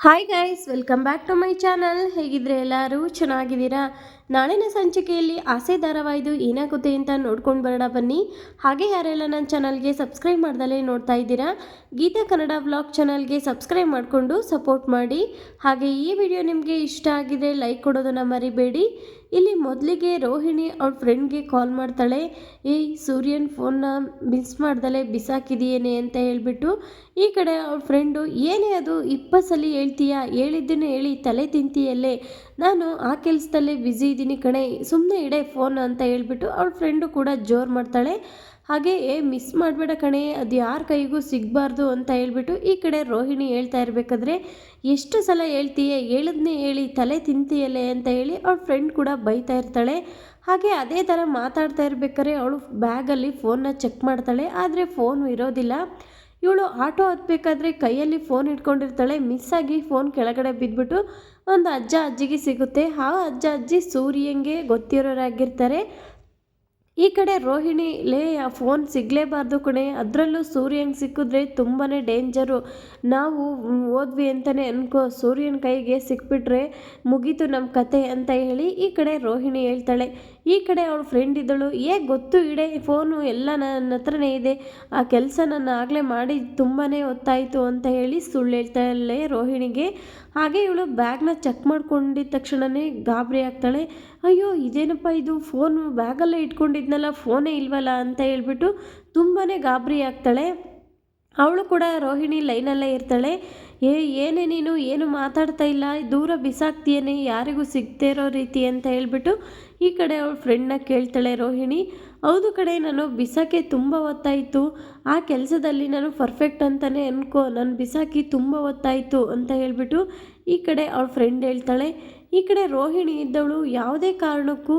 Hi guys welcome back to my channel ಹೇಗಿದ್ರೆ ಎಲ್ಲರೂ ಚೆನ್ನಾಗಿದ್ದೀರಾ? ನಾಳಿನ ಸಂಚಿಕೆಯಲ್ಲಿ ಆಸೆ ಧಾರಾವಾಹಿದು ಏನಾಗುತ್ತೆ ಅಂತ ನೋಡ್ಕೊಂಡು ಬರೋಣ ಬನ್ನಿ. ಹಾಗೆ ಯಾರೆಲ್ಲ ನನ್ನ ಚಾನಲ್ಗೆ ಸಬ್ಸ್ಕ್ರೈಬ್ ಮಾಡ್ದಲೇ ನೋಡ್ತಾ ಇದ್ದೀರಾ, ಗೀತಾ ಕನ್ನಡ ಬ್ಲಾಗ್ ಚಾನಲ್ಗೆ ಸಬ್ಸ್ಕ್ರೈಬ್ ಮಾಡಿಕೊಂಡು ಸಪೋರ್ಟ್ ಮಾಡಿ. ಹಾಗೆ ಈ ವಿಡಿಯೋ ನಿಮಗೆ ಇಷ್ಟ ಆಗಿದ್ರೆ ಲೈಕ್ ಕೊಡೋದನ್ನು ಮರಿಬೇಡಿ. ಇಲ್ಲಿ ಮೊದಲಿಗೆ ರೋಹಿಣಿ ಅವ್ರ ಫ್ರೆಂಡ್ಗೆ ಕಾಲ್ ಮಾಡ್ತಾಳೆ, ಏಯ್, ಸೂರ್ಯನ್ ಫೋನ್ನ ಮಿಸ್ ಮಾಡ್ದಲೆ ಬಿಸಾಕಿದೆಯೇನೆ ಅಂತ ಹೇಳಿಬಿಟ್ಟು. ಈ ಕಡೆ ಅವ್ರ ಫ್ರೆಂಡು, ಏನೇ ಅದು, ಇಪ್ಪತ್ತು ಸಲ ಹೇಳ್ತೀಯಾ? ಹೇಳಿದ್ದನ್ನು ಹೇಳಿ ತಲೆ ತಿಂತೀಯಲ್ಲೇ? ನಾನು ಆ ಕೆಲಸದಲ್ಲೇ ಬ್ಯುಸಿ ಇದ್ದೀನಿ ಕಣೆ. ಸುಮ್ಮನೆ ಇಡೆ ಫೋನ್ ಅಂತ ಹೇಳ್ಬಿಟ್ಟು ಅವಳ ಫ್ರೆಂಡು ಕೂಡ ಜೋರು ಮಾಡ್ತಾಳೆ. ಹಾಗೆ, ಏ ಮಿಸ್ ಮಾಡಬೇಡ ಕಣೆ. ಅದು ಯಾರ ಕೈಗೂ ಸಿಗಬಾರ್ದು ಅಂತ ಹೇಳ್ಬಿಟ್ಟು ಈ ಕಡೆ ರೋಹಿಣಿ ಹೇಳ್ತಾ ಇರಬೇಕಾದ್ರೆ, ಎಷ್ಟು ಸಲ ಹೇಳ್ತೀಯ? ಹೇಳಿದ್ನೇ ಹೇಳಿ, ತಲೆ ತಿಂತೀಯಲ್ಲೇ? ಅಂತ ಹೇಳಿ ಅವಳ ಫ್ರೆಂಡ್ ಕೂಡ ಬೈತಾ ಇರ್ತಾಳೆ. ಹಾಗೆ ಅದೇ ಥರ ಮಾತಾಡ್ತಾ ಇರ್ಬೇಕಾದ್ರೆ ಅವಳು ಬ್ಯಾಗಲ್ಲಿ ಫೋನ್ನ ಚೆಕ್ ಮಾಡ್ತಾಳೆ. ಆದರೆ ಫೋನು ಇರೋದಿಲ್ಲ. ಇವಳು ಆಟೋ ಹತ್ಬೇಕಾದ್ರೆ ಕೈಯಲ್ಲಿ ಫೋನ್ ಇಟ್ಕೊಂಡಿರ್ತಾಳೆ ಮಿಸ್ ಆಗಿ ಫೋನ್ ಕೆಳಗಡೆ ಬಿದ್ದುಬಿಟ್ಟು ಒಂದು ಅಜ್ಜ ಅಜ್ಜಿಗೆ ಸಿಗುತ್ತೆ. ಆ ಅಜ್ಜ ಅಜ್ಜಿ ಸೂರ್ಯಂಗೆ ಗೊತ್ತಿರೋರಾಗಿರ್ತಾರೆ. ಈ ಕಡೆ ರೋಹಿಣಿ, ಲೇ, ಆ ಫೋನ್ ಸಿಗಲೇಬಾರ್ದು ಕಣೆ. ಅದರಲ್ಲೂ ಸೂರ್ಯಂಗೆ ಸಿಕ್ಕಿದ್ರೆ ತುಂಬಾ ಡೇಂಜರು. ನಾವು ಓದ್ವಿ ಅಂತಲೇ ಅನ್ಕೋ. ಸೂರ್ಯನ ಕೈಗೆ ಸಿಕ್ಬಿಟ್ರೆ ಮುಗೀತು ನಮ್ಮ ಕತೆ ಅಂತ ಹೇಳಿ ಈ ಕಡೆ ರೋಹಿಣಿ ಹೇಳ್ತಾಳೆ. ಈ ಕಡೆ ಅವಳ ಫ್ರೆಂಡ್ ಇದ್ದಳು. ಏ, ಗೊತ್ತು ಇಡೆ ಫೋನು ಎಲ್ಲ ನನ್ನ ಹತ್ರನೇ ಇದೆ. ಆ ಕೆಲಸ ನಾನು ಆಗಲೇ ಮಾಡಿ ತುಂಬಾ ಹೊತ್ತಾಯಿತು ಅಂತ ಹೇಳಿ ಸುಳ್ಳು ಹೇಳ್ತಾಳೆ ರೋಹಿಣಿಗೆ. ಹಾಗೆ ಇವಳು ಬ್ಯಾಗ್ನ ಚೆಕ್ ಮಾಡ್ಕೊಂಡಿದ್ದ ತಕ್ಷಣವೇ ಗಾಬರಿ ಆಗ್ತಾಳೆ. ಅಯ್ಯೋ, ಇದೇನಪ್ಪ ಇದು? ಫೋನು ಬ್ಯಾಗಲ್ಲೇ ಇಟ್ಕೊಂಡಿದ್ನಲ್ಲ, ಫೋನೇ ಇಲ್ವಲ್ಲ ಅಂತ ಹೇಳ್ಬಿಟ್ಟು ತುಂಬಾ ಗಾಬರಿ ಆಗ್ತಾಳೆ. ಅವಳು ಕೂಡ ರೋಹಿಣಿ ಲೈನಲ್ಲೇ ಇರ್ತಾಳೆ. ಏ, ಏನೇ ನೀನು, ಏನು ಮಾತಾಡ್ತಾ ಇಲ್ಲ? ದೂರ ಬಿಸಾಕ್ತೀಯೇ ಯಾರಿಗೂ ಸಿಗದೇ ಇರೋ ರೀತಿ ಅಂತ ಹೇಳ್ಬಿಟ್ಟು ಈ ಕಡೆ ಅವಳು ಫ್ರೆಂಡ್ನ ಕೇಳ್ತಾಳೆ ರೋಹಿಣಿ. ಹೌದು ಕಡೆ ನಾನು ಬಿಸಾಕೆ ತುಂಬ ಹೊತ್ತಾಯಿತು. ಆ ಕೆಲಸದಲ್ಲಿ ನಾನು ಪರ್ಫೆಕ್ಟ್ ಅಂತಲೇ ಅನ್ಕೋ. ನಾನು ಬಿಸಾಕಿ ತುಂಬ ಹೊತ್ತಾಯಿತು ಅಂತ ಹೇಳ್ಬಿಟ್ಟು ಈ ಕಡೆ ಅವಳ ಫ್ರೆಂಡ್ ಹೇಳ್ತಾಳೆ. ಈ ಕಡೆ ರೋಹಿಣಿ ಇದ್ದವಳು ಯಾವುದೇ ಕಾರಣಕ್ಕೂ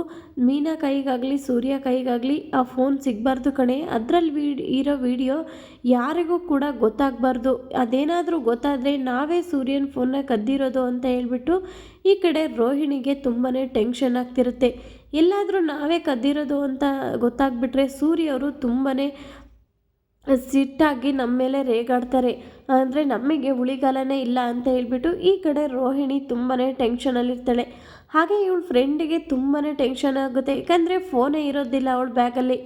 ಮೀನಾ ಕೈಗಾಗಲಿ, ಸೂರ್ಯ ಕೈಗಾಗಲಿ ಆ ಫೋನ್ ಸಿಗಬಾರ್ದು ಕಣೆ. ಅದರಲ್ಲಿ ವೀಡ್ ಇರೋ ವಿಡಿಯೋ ಯಾರಿಗೂ ಕೂಡ ಗೊತ್ತಾಗಬಾರ್ದು. ಅದೇನಾದರೂ ಗೊತ್ತಾದರೆ ನಾವೇ ಸೂರ್ಯನ ಫೋನ್ನ ಕದ್ದಿರೋದು ಅಂತ ಹೇಳಿಬಿಟ್ಟು ಈ ಕಡೆ ರೋಹಿಣಿಗೆ ತುಂಬಾ ಟೆನ್ಷನ್ ಆಗ್ತಿರುತ್ತೆ. ಎಲ್ಲಾದರೂ ನಾವೇ ಕದ್ದಿರೋದು ಅಂತ ಗೊತ್ತಾಗ್ಬಿಟ್ರೆ ಸೂರ್ಯ ಅವರು ತುಂಬಾ ಸಿಟ್ಟಾಗಿ ನಮ್ಮ ಮೇಲೆ ರೇಗಾಡ್ತಾರೆ. ಅಂದರೆ ನಮಗೆ ಉಳಿಗಾಲನೇ ಇಲ್ಲ ಅಂತ ಹೇಳ್ಬಿಟ್ಟು ಈ ಕಡೆ ರೋಹಿಣಿ ತುಂಬಾ ಟೆನ್ಷನಲ್ಲಿರ್ತಾಳೆ ಹಾಗೆ ಇವಳು ಫ್ರೆಂಡಿಗೆ ತುಂಬಾ ಟೆನ್ಷನ್ ಆಗುತ್ತೆ. ಯಾಕಂದರೆ ಫೋನೇ ಇರೋದಿಲ್ಲ ಅವಳ ಬ್ಯಾಗಲ್ಲಿ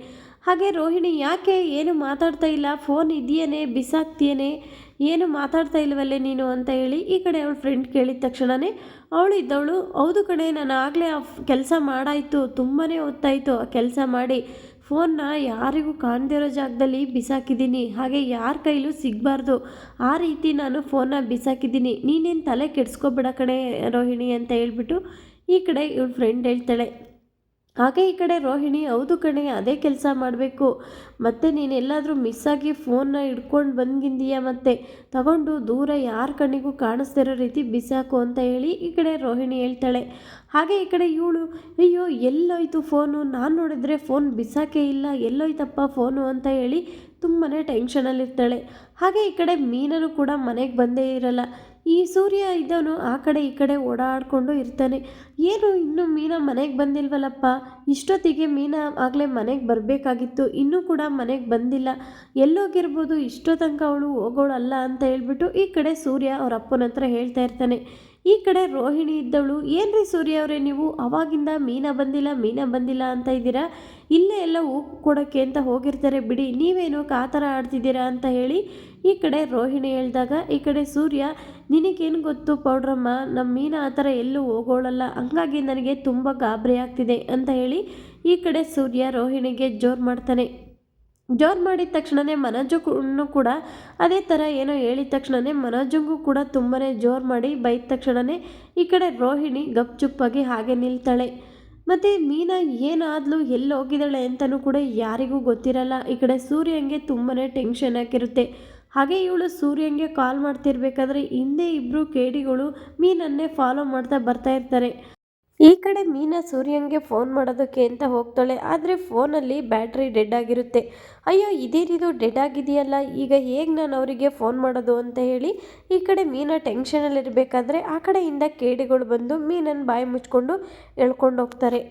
ಹಾಗೆ ರೋಹಿಣಿ ಯಾಕೆ ಏನು ಮಾತಾಡ್ತಾ ಇಲ್ಲ? ಫೋನ್ ಇದೆಯೇನೆ, ಬಿಸಾಕ್ತಿಯೇನೆ? ಏನು ಮಾತಾಡ್ತಾ ಇಲ್ವಲ್ಲೇ ನೀನು ಅಂತ ಹೇಳಿ ಈ ಕಡೆ ಅವಳ ಫ್ರೆಂಡ್ ಕೇಳಿದ ತಕ್ಷಣವೇ ಅವಳು ಇದ್ದವಳು, ಹೌದು ಕಡೆ ನಾನು ಆಗಲೇ ಆ ಕೆಲಸ ಮಾಡಾಯಿತು ತುಂಬಾ ಹೊತ್ತಾಯಿತು, ಆ ಕೆಲಸ ಮಾಡಿ. ಫೋನ್ನ ಯಾರಿಗೂ ಕಾಣದೇ ಇರೋ ಜಾಗದಲ್ಲಿ ಬಿಸಾಕಿದ್ದೀನಿ. ಹಾಗೆ ಯಾರ ಕೈಲೂ ಸಿಗಬಾರ್ದು. ಆ ರೀತಿ ನಾನು ಫೋನ್ನ ಬಿಸಾಕಿದ್ದೀನಿ. ನೀನೇನು ತಲೆ ಕೆಡಿಸ್ಕೊಬೇಡ ಕಡೆ ರೋಹಿಣಿ ಅಂತ ಹೇಳ್ಬಿಟ್ಟು ಈ ಕಡೆ ಇವ್ರ ಫ್ರೆಂಡ್ ಹೇಳ್ತಾಳೆ. ಹಾಗೆ ಈ ಕಡೆ ರೋಹಿಣಿ, ಹೌದು ಕಣೆ, ಅದೇ ಕೆಲಸ ಮಾಡಬೇಕು. ಮತ್ತು ನೀನೆಲ್ಲಾದರೂ ಮಿಸ್ಸಾಗಿ ಫೋನ್ನ ಹಿಡ್ಕೊಂಡು ಬಂದ್ಗಿಂದೀಯ ಮತ್ತೆ? ತಗೊಂಡು ದೂರ ಯಾರ ಕಣ್ಣಿಗೂ ಕಾಣಿಸ್ತಿರೋ ರೀತಿ ಬಿಸಾಕು ಅಂತ ಹೇಳಿ ಈ ಕಡೆ ರೋಹಿಣಿ ಹೇಳ್ತಾಳೆ. ಹಾಗೆ ಈ ಕಡೆ ಇವಳು, ಅಯ್ಯೋ, ಎಲ್ಲೋಯ್ತು ಫೋನು ನಾನು ನೋಡಿದರೆ ಫೋನ್ ಬಿಸಾಕೇ ಇಲ್ಲ. ಎಲ್ಲೋಯ್ತಪ್ಪ ಫೋನು ಅಂತ ಹೇಳಿ ತುಂಬಾ ಟೆನ್ಷನಲ್ಲಿರ್ತಾಳೆ ಹಾಗೆ ಈ ಕಡೆ ಮೀನನು ಕೂಡ ಮನೆಗೆ ಬಂದೇ ಇರಲ್ಲ. ಈ ಸೂರ್ಯ ಇದ್ದವನು ಆ ಕಡೆ ಈ ಕಡೆ ಓಡಾಡಿಕೊಂಡು ಇರ್ತಾನೆ. ಏನು ಇನ್ನೂ ಮೀನಾ ಮನೆಗೆ ಬಂದಿಲ್ವಲ್ಲಪ್ಪ? ಇಷ್ಟೊತ್ತಿಗೆ ಮೀನಾ ಆಗಲೇ ಮನೆಗೆ ಬರಬೇಕಾಗಿತ್ತು. ಇನ್ನೂ ಕೂಡ ಮನೆಗೆ ಬಂದಿಲ್ಲ. ಎಲ್ಲೋಗಿರ್ಬೋದು, ಇಷ್ಟೋ ತನಕ ಅವಳು ಹೋಗೋಳಲ್ಲ ಅಂತ ಹೇಳ್ಬಿಟ್ಟು ಈ ಕಡೆ ಸೂರ್ಯ ಅವ್ರ ಅಪ್ಪನ ಹತ್ರ ಹೇಳ್ತಾ ಇರ್ತಾನೆ. ಈ ಕಡೆ ರೋಹಿಣಿ ಇದ್ದವಳು, ಏನ್ರಿ ಸೂರ್ಯ ಅವರೇ ನೀವು? ಅವಾಗಿಂದ ಮೀನ ಬಂದಿಲ್ಲ ಮೀನ ಬಂದಿಲ್ಲ ಅಂತ ಇದ್ದೀರಾ? ಇಲ್ಲೇ ಎಲ್ಲ ಹೂವು ಕೊಡೋಕ್ಕೆ ಅಂತ ಹೋಗಿರ್ತಾರೆ ಬಿಡಿ, ನೀವೇನು ಕಾತರ ಥರ ಆಡ್ತಿದ್ದೀರಾ ಅಂತ ಹೇಳಿ ಈ ಕಡೆ ರೋಹಿಣಿ ಹೇಳಿದಾಗ, ಈ ಕಡೆ ಸೂರ್ಯ, ನಿನಗೇನು ಗೊತ್ತು ಪೌಡ್ರಮ್ಮ? ನಮ್ಮ ಮೀನ ಆ ಥರ ಎಲ್ಲೂ ಹೋಗೋಳಲ್ಲ, ಹಂಗಾಗಿ ನನಗೆ ತುಂಬ ಗಾಬರಿ ಆಗ್ತಿದೆ ಅಂತ ಹೇಳಿ ಈ ಕಡೆ ಸೂರ್ಯ ರೋಹಿಣಿಗೆ ಜೋರು ಮಾಡ್ತಾನೆ. ಜೋರು ಮಾಡಿದ ತಕ್ಷಣವೇ ಮನೋಜು ಕೂಡ ಅದೇ ಥರ ಏನೋ ಹೇಳಿದ ತಕ್ಷಣವೇ ಮನೋಜಂಗೂ ಕೂಡ ತುಂಬಾ ಜೋರು ಮಾಡಿ ಬೈದ ತಕ್ಷಣವೇ ಈ ಕಡೆ ರೋಹಿಣಿ ಗಪ್ಚುಪ್ಪಾಗಿ ಹಾಗೆ ನಿಲ್ತಾಳೆ. ಮತ್ತು ಮೀನಾ ಏನಾದ್ಲು ಎಲ್ಲಿ ಹೋಗಿದ್ದಾಳೆ ಅಂತಲೂ ಕೂಡ ಯಾರಿಗೂ ಗೊತ್ತಿರಲ್ಲ. ಈ ಕಡೆ ಸೂರ್ಯಂಗೆ ತುಂಬಾ ಟೆನ್ಷನ್ ಹಾಕಿರುತ್ತೆ ಹಾಗೆ ಇವಳು ಸೂರ್ಯಂಗೆ ಕಾಲ್ ಮಾಡ್ತಿರ್ಬೇಕಾದ್ರೆ ಹಿಂದೆ ಇಬ್ಬರು ಕೇಡಿಗಳು ಮೀನನ್ನೇ ಫಾಲೋ ಮಾಡ್ತಾ ಬರ್ತಾ ಇರ್ತಾರೆ. ಈ ಕಡೆ ಮೀನಾ ಸೂರ್ಯಂಗೆ ಫೋನ್ ಮಾಡೋದಕ್ಕೆ ಅಂತ ಹೋಗ್ತಾಳೆ, ಆದರೆ ಫೋನಲ್ಲಿ ಬ್ಯಾಟ್ರಿ ಡೆಡ್ ಆಗಿರುತ್ತೆ. ಅಯ್ಯೋ ಇದೇನಿದು ಡೆಡ್ ಆಗಿದೆಯಲ್ಲ, ಈಗ ಹೇಗೆ ನಾನು ಅವರಿಗೆ ಫೋನ್ ಮಾಡೋದು ಅಂತ ಹೇಳಿ ಈ ಕಡೆ ಮೀನಾ ಟೆನ್ಷನಲ್ಲಿರಬೇಕಾದ್ರೆ ಆ ಕಡೆಯಿಂದ ಕೇಡಿಗಳು ಬಂದು ಮೀನನ್ನು ಬಾಯಿ ಮುಚ್ಕೊಂಡು ಎಳ್ಕೊಂಡು ಹೋಗ್ತಾರೆ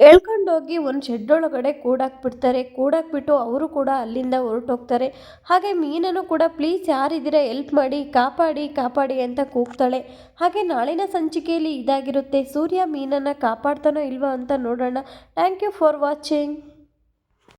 ಎಳ್ಕೊಂಡೋಗಿ ಒಂದು ಶೆಡ್ ಒಳಗಡೆ ಕೂಡಾಕ್ಬಿಡ್ತಾರೆ. ಕೂಡಾಕ್ಬಿಟ್ಟು ಅವರು ಕೂಡ ಅಲ್ಲಿಂದ ಹೊರಟೋಗ್ತಾರೆ. ಹಾಗೆ ಮೀನನ್ನು ಕೂಡ, ಪ್ಲೀಸ್ ಯಾರಿದ್ದೀರಾ, ಎಲ್ಪ್ ಮಾಡಿ, ಕಾಪಾಡಿ ಕಾಪಾಡಿ ಅಂತ ಕೂಗ್ತಾಳೆ. ಹಾಗೆ ನಾಳಿನ ಸಂಚಿಕೆಯಲ್ಲಿ ಇದಾಗಿರುತ್ತೆ. ಸೂರ್ಯ ಮೀನನ್ನು ಕಾಪಾಡ್ತಾನೋ ಇಲ್ವೋ ಅಂತ ನೋಡೋಣ. Thank you for watching.